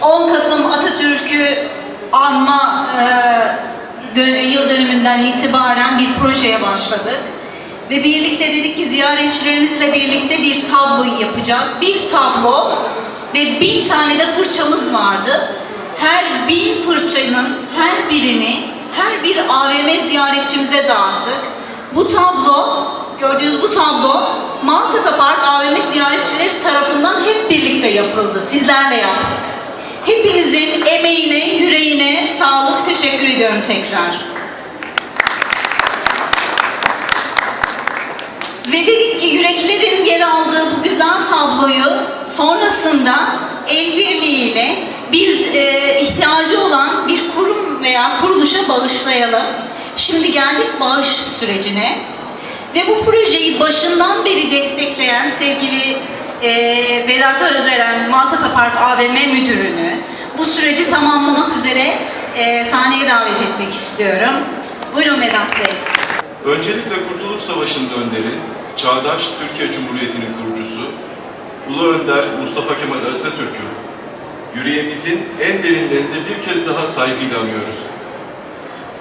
10 Kasım Atatürk'ü anma e, yıl dönümünden itibaren bir projeye başladık. Ve birlikte dedik ki ziyaretçilerimizle birlikte bir tabloyu yapacağız. Bir tablo ve bin tane de fırçamız vardı. Her bin fırçanın her birini her bir AVM ziyaretçimize dağıttık. Bu tablo, gördüğünüz bu tablo Maltepe Park AVM ziyaretçileri tarafından hep birlikte yapıldı. Sizlerle yaptık. Hepinizin emeğine, yüreğine sağlık teşekkür ediyorum tekrar. Ve dedik ki yüreklerin yer aldığı bu güzel tabloyu sonrasında el birliğiyle bir e, ihtiyacı olan bir kurum veya kuruluşa bağışlayalım. Şimdi geldik bağış sürecine. Ve bu projeyi başından beri destekleyen e, Vedat Özveren Maltepe Park AVM Müdürünü bu süreci tamamlamak üzere e, sahneye davet etmek istiyorum. Buyurun Vedat Bey. Öncelikle Kurtuluş Savaşı'nın önderi, çağdaş Türkiye Cumhuriyeti'nin kurucusu, Ulu Önder Mustafa Kemal Atatürk'ü yüreğimizin en derinlerinde bir kez daha saygıyla anıyoruz.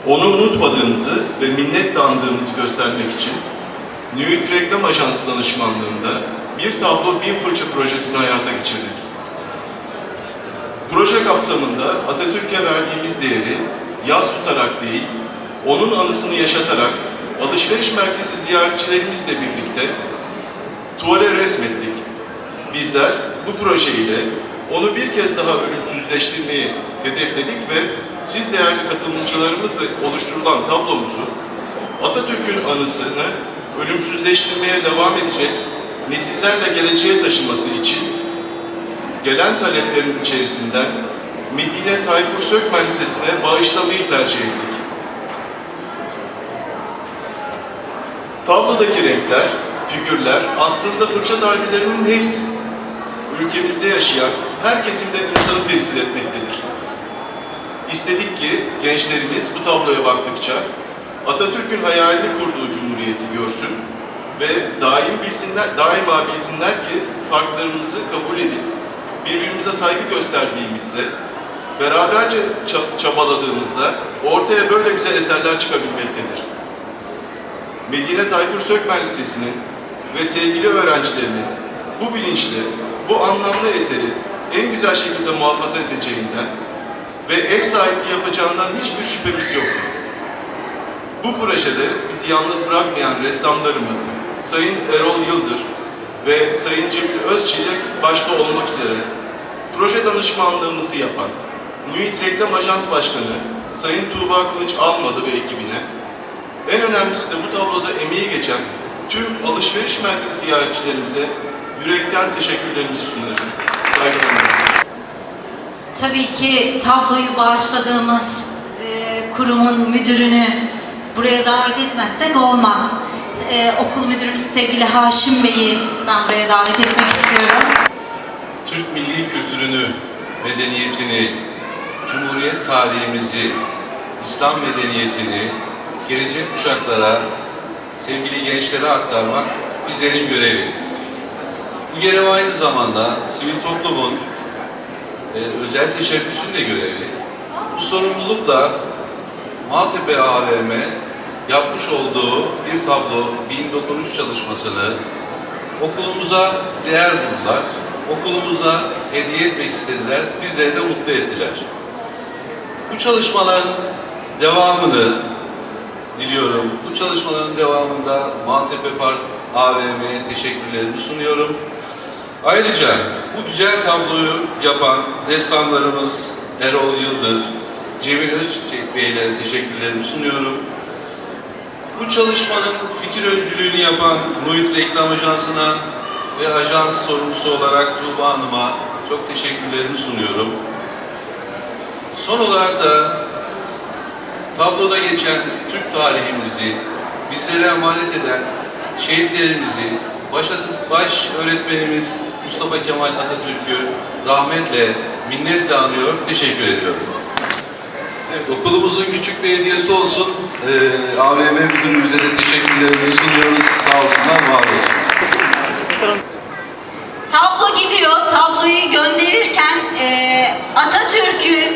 Onu unutmadığımızı ve minnetle andığımızı göstermek için Nüit Reklam Ajansı danışmanlığında bir tablo bin fırça projesini hayata geçirdik. Proje kapsamında Atatürk'e verdiğimiz değeri yaz tutarak değil, onun anısını yaşatarak alışveriş merkezi ziyaretçilerimizle birlikte tuvale resmettik. Bizler bu projeyle onu bir kez daha ölümsüzleştirmeyi hedefledik ve siz değerli katılımcılarımızla oluşturulan tablomuzu Atatürk'ün anısını ölümsüzleştirmeye devam edecek nesillerle geleceğe taşıması için gelen taleplerin içerisinden Medine Tayfur Sökmen Lisesi'ne bağışlamayı tercih ettik. Tablodaki renkler, figürler aslında fırça darbelerinin hepsi. Ülkemizde yaşayan her kesimden insanı temsil etmektedir. İstedik ki gençlerimiz bu tabloya baktıkça Atatürk'ün hayalini kurduğu cumhuriyeti görsün ve daim bilsinler, daima bilsinler ki farklarımızı kabul edip birbirimize saygı gösterdiğimizde, beraberce ça- çabaladığımızda ortaya böyle güzel eserler çıkabilmektedir. Medine Tayfur Sökmen Lisesi'nin ve sevgili öğrencilerinin bu bilinçle, bu anlamlı eseri en güzel şekilde muhafaza edeceğinden ve ev sahipliği yapacağından hiçbir şüphemiz yoktur. Bu projede bizi yalnız bırakmayan ressamlarımız Sayın Erol Yıldır ve Sayın Cemil Özçilek başta olmak üzere proje danışmanlığımızı yapan Nüit Reklam Ajans Başkanı Sayın Tuğba Kılıç Almadı ve ekibine en önemlisi de bu tabloda emeği geçen tüm alışveriş merkezi ziyaretçilerimize yürekten teşekkürlerimizi sunarız. Saygılarımla. Tabii ki tabloyu bağışladığımız e, kurumun müdürünü buraya davet etmezsek olmaz. E, okul müdürümüz sevgili Haşim Bey'i ben buraya davet etmek istiyorum. Türk milli kültürünü, medeniyetini, Cumhuriyet tarihimizi, İslam medeniyetini gelecek kuşaklara, sevgili gençlere aktarmak bizlerin görevi. Bu görev aynı zamanda sivil toplumun e, özel teşebbüsün de görevi. Bu sorumlulukla Maltepe AVM yapmış olduğu bir tablo, bin dokunuş çalışmasını okulumuza değer buldular. Okulumuza hediye etmek istediler. Bizleri de mutlu ettiler. Bu çalışmaların devamını diliyorum. Bu çalışmaların devamında Maltepe Park AVM'ye teşekkürlerimi sunuyorum. Ayrıca bu güzel tabloyu yapan ressamlarımız Erol Yıldır, Cemil Özçiçek Beylere teşekkürlerimi sunuyorum. Bu çalışmanın fikir öncülüğünü yapan Muhit Reklam Ajansı'na ve ajans sorumlusu olarak Tuğba Hanım'a çok teşekkürlerimi sunuyorum. Son olarak da tabloda geçen Türk tarihimizi bizlere emanet eden şehitlerimizi, baş, baş öğretmenimiz Mustafa Kemal Atatürk'ü rahmetle, minnetle anıyor, teşekkür ediyorum. Okulumuzun küçük bir hediyesi olsun. Ee, AVM müdürümüze de teşekkürlerimizi sunuyoruz. Sağ olsunlar, var olsunlar. Tablo gidiyor. Tabloyu gönderirken e, Atatürk'ü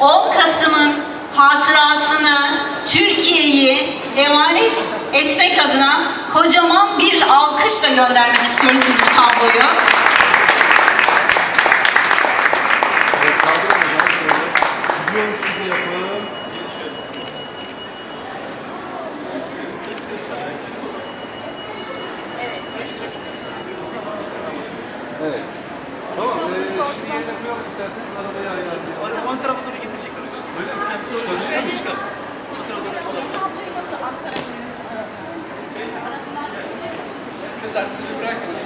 10 Kasım'ın hatırasını Türkiye'yi emanet etmek adına kocaman bir alkışla göndermek istiyoruz biz bu tabloyu. Evet. Tamam. Ee, şimdi yerine koyalım isterseniz arabayı ayarlayalım. Ön tarafa doğru getirecekler hocam. Öyle mi? Sen sonra çıkar mı çıkarsın? tabloyu nasıl aktarabiliriz araca? Kızlar sizi bırakın.